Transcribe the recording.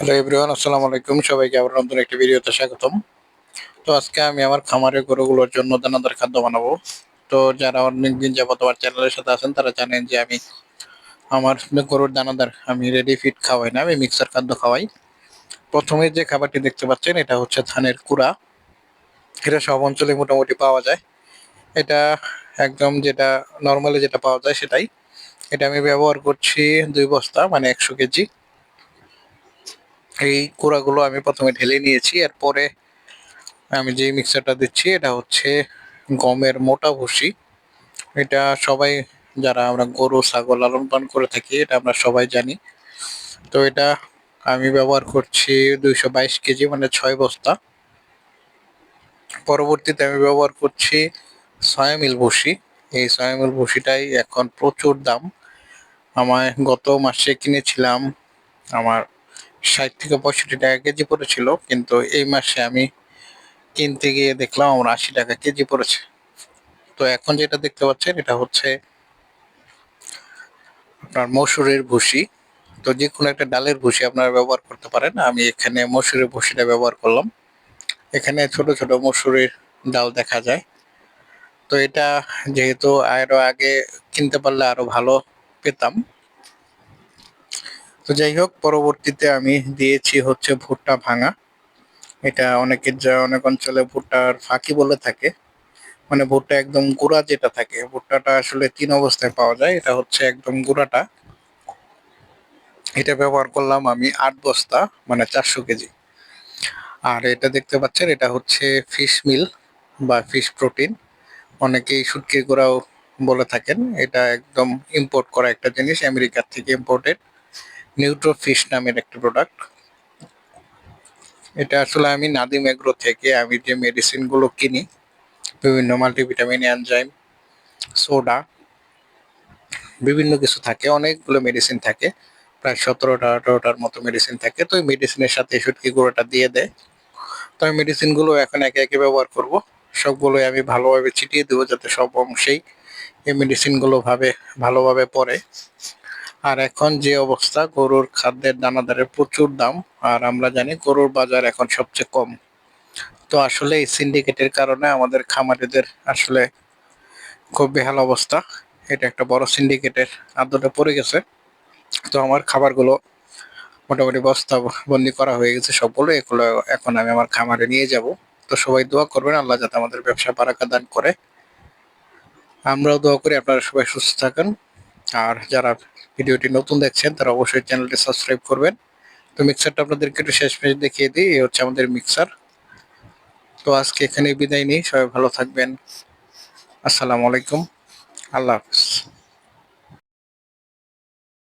Hello everyone আসসালামু আলাইকুম। সবাইকে আবার নতুন একটি ভিডিওতে স্বাগতম। তো আজকে আমি আমার খামারের গরুগুলোর জন্য দানাদার খাদ্য বানাবো। তো যারা অনেকদিন যাবত আমার চ্যানেলের সাথে আছেন, তারা জানেন যে আমি আমার গরুর দানাদার আমি রেডি ফিট খাওয়াই না, আমি মিক্সার খাদ্য খাওয়াই। প্রথমে যে খাবারটি দেখতে পাচ্ছেন, এটা হচ্ছে ধানের কুড়া। এটা সব অঞ্চলে মোটামুটি পাওয়া যায়। এটা একদম যেটা নর্মালি যেটা পাওয়া যায় সেটাই। এটা আমি ব্যবহার করছি দুই বস্তা মানে একশো কেজি। এই কুড়াগুলো আমি প্রথমে ঢেলে নিয়েছি, এরপরে আমি যে মিক্সারটা দিচ্ছি এটা হচ্ছে গমের মোটা ভুসি। এটা সবাই যারা আমরা গরু, ছাগল লালন পালন করে থাকি, এটা আমরা সবাই জানি। তো এটা আমি ব্যবহার করছি দুইশো বাইশ কেজি মানে ছয় বস্তা। পরবর্তীতে আমি ব্যবহার করছি ছয় মিল ভুসি। এই ছয় মিল ভুসিটাই এখন প্রচুর দাম। আমায় গত মাসে কিনেছিলাম আমার ষাট থেকে পঁয়ষট্টি টাকা কেজি পড়েছিল, কিন্তু এই মাসে আমি কিনতে গিয়ে দেখলাম আমার আশি টাকা কেজি পড়েছে। তো এখন যেটা দেখতে পাচ্ছেন, এটা হচ্ছে আপনার মসুরের ভুসি। তো যে কোনো একটা ডালের ভুসি আপনারা ব্যবহার করতে পারেন। আমি এখানে মসুরের ভুসিটা ব্যবহার করলাম। এখানে ছোট ছোট মসুরের ডাল দেখা যায়। তো এটা যেহেতু আরও আগে কিনতে পারলে আরও ভালো পেতাম। তো যাই হোক, পরবর্তীতে আমি দিয়েছি হচ্ছে ভুট্টা ভাঙা। এটা অনেকের যা অনেক অঞ্চলে ভুট্টার ফাঁকি বলে থাকে। মানে ভুট্টা একদম গুঁড়া যেটা থাকে। ভুট্টাটা আসলে তিন অবস্থায় পাওয়া যায়। এটা হচ্ছে একদম গুঁড়াটা। এটা ব্যবহার করলাম আমি আট বস্তা মানে চারশো কেজি। আর এটা দেখতে পাচ্ছেন, এটা হচ্ছে ফিশ মিল বা ফিশ প্রোটিন। অনেকেই শুটকির গুঁড়াও বলে থাকেন। এটা একদম ইম্পোর্ট করা একটা জিনিস, আমেরিকার থেকে ইম্পোর্টেড। নিউট্রোফিশ নামের একটা প্রোডাক্ট এটা আসলে আমি নাদিম এগ্রো থেকে আমি যে মেডিসিনগুলো কিনি, বিভিন্ন মাল্টিভিটামিন এনজাইম সোডা বিভিন্ন কিছু থাকে, অনেকগুলো মেডিসিন থাকে, প্রায় সতেরোটা, আঠারোটার মতো মেডিসিন থাকে। তো ওই মেডিসিনের সাথে শুটকি গুঁড়োটা দিয়ে দেয়। তো আমি মেডিসিনগুলো এখন একে একে ব্যবহার করব। সবগুলোই আমি ভালোভাবে ছিটিয়ে দেবো যাতে সব অংশেই এই মেডিসিনগুলো ভাবে, ভালোভাবে পড়ে। আর এখন যে অবস্থা, গরুর খাদ্যের দানাদারের প্রচুর দাম, আর আমরা জানি গরুর বাজার এখন সবচেয়ে কম। তো আসলে এই সিন্ডিকেটের কারণে আমাদের খামারিদের আসলে খুব বেহাল অবস্থা। এটা একটা বড় সিন্ডিকেটের আদরে পড়ে গেছে। তো আমার খাবারগুলো মোটামুটি বস্তা বন্দি করা হয়ে গেছে সবগুলো। এগুলো এখন আমি আমার খামারে নিয়ে যাব। তো সবাই দোয়া করবেন, আল্লাহ যাতে আমাদের ব্যবসা বারাকা দান করে। আমরাও দোয়া করি, আপনারা সবাই সুস্থ থাকেন। আর যারা ভিডিওটি নতুন দেখছেন, তারা অবশ্যই চ্যানেলটি সাবস্ক্রাইব করবেন। তো মিক্সারটা আপনাদেরকে একটু শেষ মেশ দেখিয়ে দিই, এই হচ্ছে আমাদের মিক্সার তো আজকে এখানে বিদায় নিই, সবাই ভালো থাকবেন। আসসালামু আলাইকুম, আল্লাহ হাফিজ।